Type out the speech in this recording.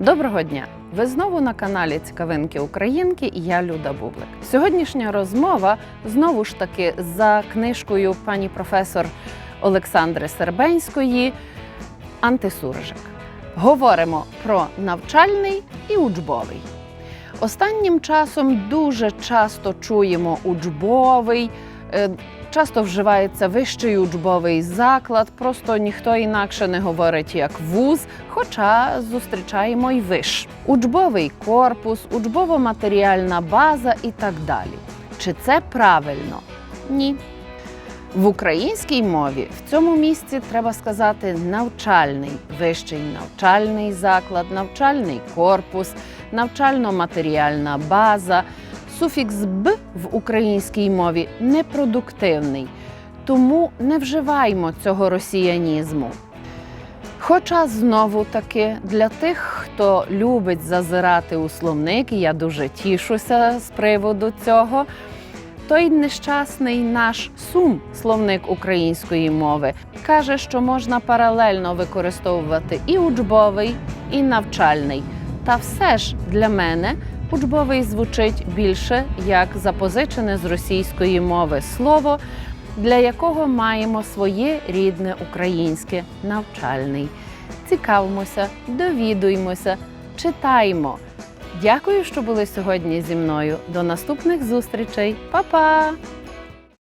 Доброго дня! Ви знову на каналі Цікавинки Українки я Люда Бублик. Сьогоднішня розмова знову ж таки за книжкою пані професор Олександри Сербенської Антисуржик. Говоримо про навчальний і учбовий. Останнім часом дуже часто чуємо учбовий, часто вживається вищий учбовий заклад, просто ніхто інакше не говорить як вуз, хоча зустрічаємо й виш. Учбовий корпус, учбово-матеріальна база і так далі. Чи це правильно? Ні. В українській мові в цьому місці треба сказати навчальний, вищий навчальний заклад, навчальний корпус, навчально-матеріальна база. Суфікс б в українській мові непродуктивний, тому не вживаймо цього росіянізму. Хоча знову таки для тих, хто любить зазирати у словник, я дуже тішуся з приводу цього. Той нещасний наш сум, словник української мови, каже, що можна паралельно використовувати і учбовий, і навчальний. Та все ж для мене учбовий звучить більше як запозичене з російської мови слово, для якого маємо своє рідне українське навчальний. Цікавимося, довідуємося, читаємо. Дякую, що були сьогодні зі мною. До наступних зустрічей. Па-па!